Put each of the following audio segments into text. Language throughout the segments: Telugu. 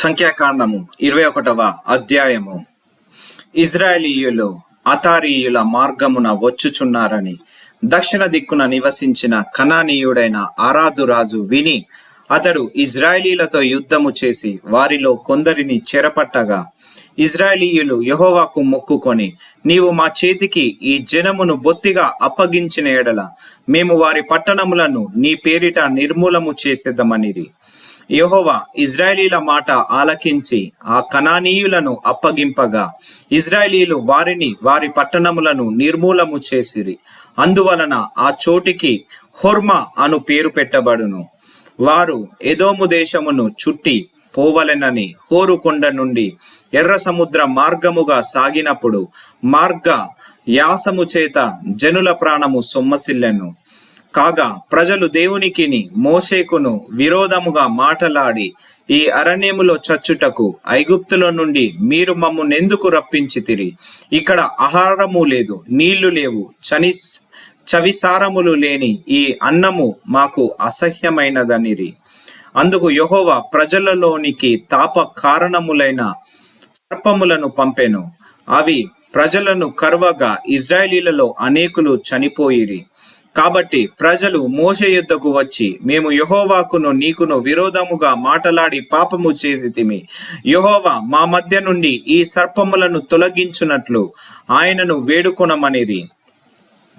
సంఖ్యాకాండము ఇరవై ఒకటవ అధ్యాయము. ఇజ్రాయేలీయులు అతారీయుల మార్గమున వచ్చుచున్నారని దక్షిణ దిక్కున నివసించిన కనానీయుడైన ఆరాధురాజు విని అతడు ఇజ్రాయేలీలతో యుద్ధము చేసి వారిలో కొందరిని చెరపట్టగా ఇజ్రాయేలీయులు యహోవాకు మొక్కుకొని నీవు మా చేతికి ఈ జనమును బొత్తిగా అప్పగించిన ఎడల మేము వారి పట్టణములను నీ పేరిట నిర్మూలము చేసేదమనిరి. యహోవా ఇజ్రాయేలీల మాట ఆలకించి ఆ కణానీయులను అప్పగింపగా ఇజ్రాయేలీలు వారిని వారి పట్టణములను నిర్మూలము చేసిరి. అందువలన ఆ చోటికి హొర్మ అను పేరు పెట్టబడును. వారు ఎదోము దేశమును చుట్టి పోవలెనని హోరుకొండ నుండి ఎర్ర సముద్ర మార్గముగా సాగినప్పుడు మార్గ యాసము చేత జనుల ప్రాణము సొమ్మసిల్లెను. కాగా ప్రజలు దేవునికిని మోసేకును విరోధముగా మాటలాడి ఈ అరణ్యములో చచ్చుటకు ఐగుప్తుల నుండి మీరు మమ్మునెందుకు రప్పించితిరి? ఇక్కడ ఆహారము లేదు నీళ్ళు లేవు చనిస్ చవిసారములు లేని ఈ అన్నము మాకు అసహ్యమైనదనిరి. అందుకు యహోవ ప్రజలలోనికి తాప కారణములైన సర్పములను పంపెను. అవి ప్రజలను కర్వగా ఇజ్రాయేలీలలో అనేకులు చనిపోయిరి. కాబట్టి ప్రజలు మోషే యుద్ధకు వచ్చి మేము యహోవాకును నీకును విరోధముగా మాటలాడి పాపము చేసితిమి యహోవా మా మధ్య నుండి ఈ సర్పములను తొలగించునట్లు ఆయనను వేడుకొనమనిరి.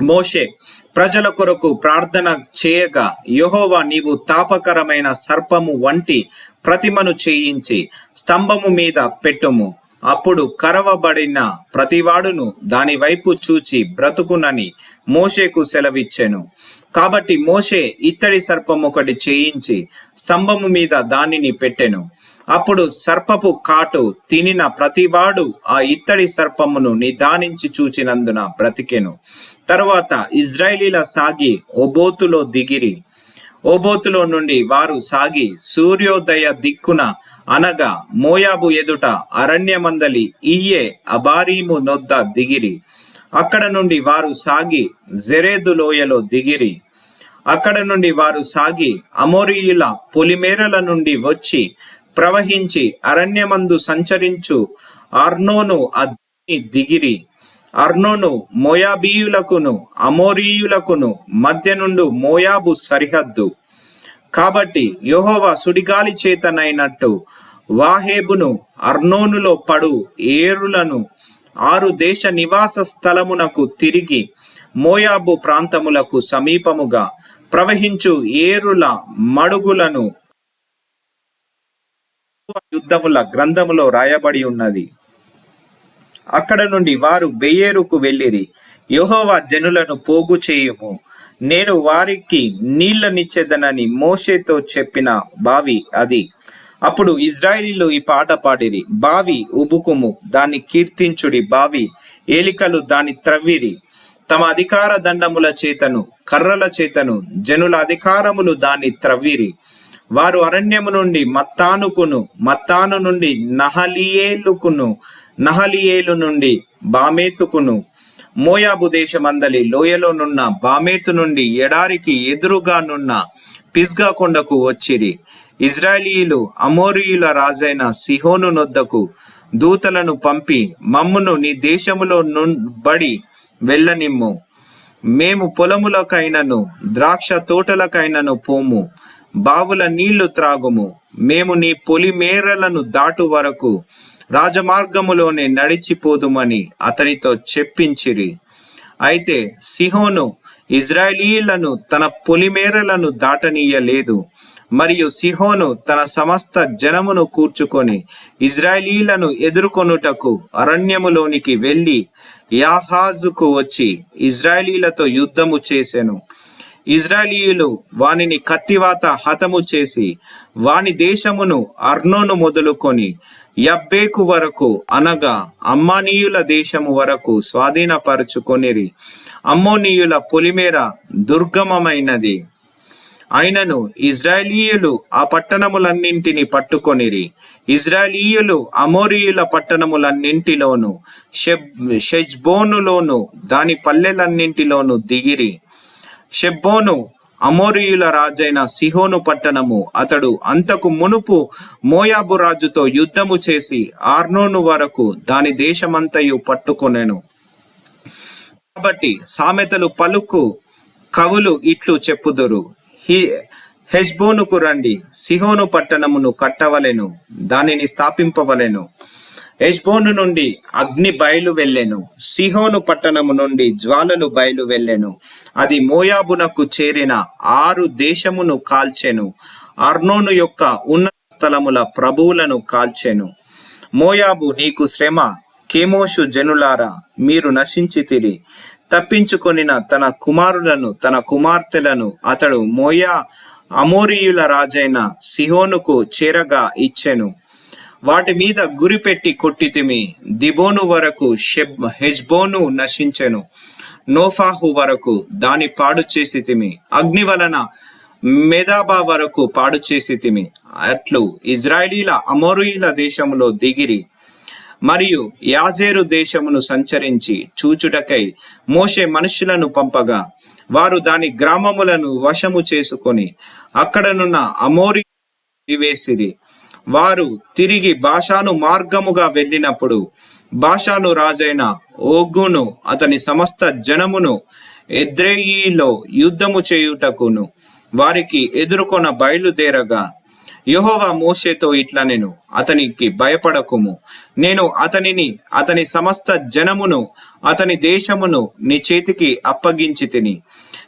మోషే ప్రజల కొరకు ప్రార్థన చేయగా యహోవా నీవు తాపకరమైన సర్పము వంటి ప్రతిమను చేయించి స్తంభము మీద పెట్టుము. అప్పుడు కరవబడిన ప్రతివాడును దాని వైపు చూచి బ్రతుకునని మోషేకు సెలవిచ్చెను. కాబట్టి మోషే ఇత్తడి సర్పం ఒకటి చేయించి స్తంభము మీద దానిని పెట్టెను. అప్పుడు సర్పపు కాటు తినిన ప్రతివాడు ఆ ఇత్తడి సర్పమును నిదానించి చూచినందున బ్రతికెను. తరువాత ఇజ్రాయిలీల సాగి ఓబోతులో దిగిరి. ఓబోతులో నుండి వారు సాగి సూర్యోదయ దిక్కున అనగా మోయాబు ఎదుట అరణ్యమందలి ఇయ్యే అబారీము నొద్ద దిగిరి. అక్కడ నుండి వారు సాగి జెరేదు లోయలో దిగిరి. అక్కడ నుండి వారు సాగి అమోరియుల పొలిమేరల నుండి వచ్చి ప్రవహించి అరణ్యమందు సంచరించు అర్నోను అగ్ని దిగిరి. అర్నోను మోయాబీయులకును అమోరీయులకును మధ్య నుండు మోయాబు సరిహద్దు. కాబట్టి యెహోవా సుడిగాలి చేతనైనట్టు వాహేబును అర్నోనులో పడు ఏరులను ఆరు దేశ నివాస స్థలమునకు తిరిగి మోయాబు ప్రాంతములకు సమీపముగా ప్రవహించు ఏరుల మడుగులను యుద్ధముల గ్రంథములో రాయబడి ఉన్నది. అక్కడ నుండి వారు బెయేరుకు వెళ్ళిరి. యహోవా జనులను పోగు చేయుము. నేను వారికి నీళ్ళనిచ్చేదనని మోషేతో చెప్పిన బావి అది. అప్పుడు ఇజ్రాయిలీలు ఈ పాట పాడిరి. బావి ఉబుకుము. దాన్ని కీర్తించుడి బావి. ఏలికలు దాని త్రవ్విరి. తమ అధికార దండముల చేతను కర్రల చేతను జనుల అధికారములు దాన్ని త్రవ్విరి. వారు అరణ్యము నుండి మత్తానుకును మత్తాను నుండి నహలియేలుకును నహలియేలు నుండి బామేతుకును మోయాబు దేశమందలి లోయలోనున్న బామేతు నుండి ఎడారికి ఎదురుగానున్న పిస్గా కొండకు వచ్చిరి. ఇజ్రాయేలీయులు అమోరియుల రాజైన సిహోను నొద్దకు దూతలను పంపి మమ్మును నీ దేశములో బడి వెళ్ళనిమ్ము. మేము పొలములకైనను ద్రాక్ష తోటలకైనను పోము. బావుల నీళ్ళు త్రాగుము. మేము నీ పొలిమేరలను దాటు వరకు రాజమార్గములోనే నడిచిపోదుమని అతనితో చెప్పించిరి. అయితే సిహోను ఇజ్రాయేలీలను తన పొలిమేరలను దాటనీయలేదు. మరియు సిహోను తన సమస్త జనమును కూర్చుకొని ఇజ్రాయేలీలను ఎదుర్కొనుటకు అరణ్యములోనికి వెళ్ళి యాహాజుకు వచ్చి ఇజ్రాయేలీలతో యుద్ధము చేసెను. ఇజ్రాయేలీయులు వానిని కత్తివాత హతము చేసి వాని దేశమును అర్నోను మొదలుకొని యబ్బేకు వరకు అనగా అమ్మానీయుల దేశము వరకు స్వాధీనపరుచుకొనిరి. అమ్మోనీయుల పొలిమేర దుర్గమమైనది. అయినను ఇజ్రాయేలీయులు ఆ పట్టణములన్నింటిని పట్టుకొనిరి. ఇజ్రాయేలీయులు అమోరీయుల పట్టణములన్నింటిలోను షెబ్ షెజ్బోనులోను దాని పల్లెలన్నింటిలోను దిగిరి. షెబ్బోను అమోరియుల రాజైన సిహోను పట్టణము. అతడు అంతకు మునుపు మోయాబు రాజుతో యుద్ధము చేసి ఆర్నోను వరకు దాని దేశమంతయు పట్టుకొనెను. కాబట్టి సామెతలు పలుకు కవులు ఇట్లు చెప్పుదురు. హి హెజ్బోనుకు రండి సిహోను పట్టణమును కట్టవలెను దానిని స్థాపింపవలెను. యజ్బోను నుండి అగ్ని బయలు వెళ్ళెను. సిహోను పట్టణము నుండి జ్వాలలు బయలు వెళ్ళెను. అది మోయాబునకు చేరిన ఆరు దేశమును కాల్చెను. అర్నోను యొక్క ఉన్నత స్థలముల ప్రభువులను కాల్చెను. మోయాబు నీకు శ్రమ. కేమోషు జనులారా మీరు నశించితిరి. తప్పించుకొనిన తన కుమారులను తన కుమార్తెలను అతడు మోయా అమోరియుల రాజైన సిహోనుకు చేరగా ఇచ్చెను. వాటి మీద గురిపెట్టి కొట్టితిమి దిబోను వరకు షెబ్ హెజ్బోను నశించెను. నోఫాహు వరకు దాని పాడు చేసితిమి అగ్ని వలన మెదాబా వరకు పాడు చేసితిమి అట్లు ఇజ్రాయిలీల అమోరియుల దేశములో దిగిరి. మరియు యాజేరు దేశమును సంచరించి చూచుటకై మోషే మనుషులను పంపగా వారు దాని గ్రామములను వశము చేసుకొని అక్కడనున్న అమోరి వేసిరి. వారు తిరిగి భాషాను మార్గముగా వెళ్ళినప్పుడు భాషాను రాజైన ఓగును అతని సమస్త జనమును ఎద్రేయిలో యుద్ధము చేయుటకును వారికి ఎదుర్కొన బయలుదేరగా యెహోవా మోషేతో నేను అతనికి భయపడకుము. నేను అతనిని అతని సమస్త జనమును అతని దేశమును నీ చేతికి అప్పగించి తిని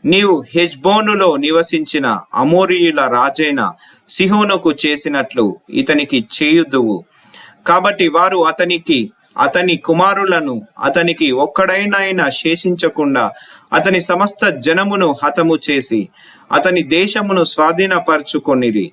నీవు హెజ్బోనులో నివసించిన అమోరియుల రాజైన సిహోనుకు చేసినట్లు ఇతనికి చేయుదువు. కాబట్టి వారు అతనికి అతని కుమారులను అతనికి ఒక్కడైనా శేషించకుండా అతని సమస్త జనమును హతము చేసి అతని దేశమును స్వాధీనపరచుకొనిరి.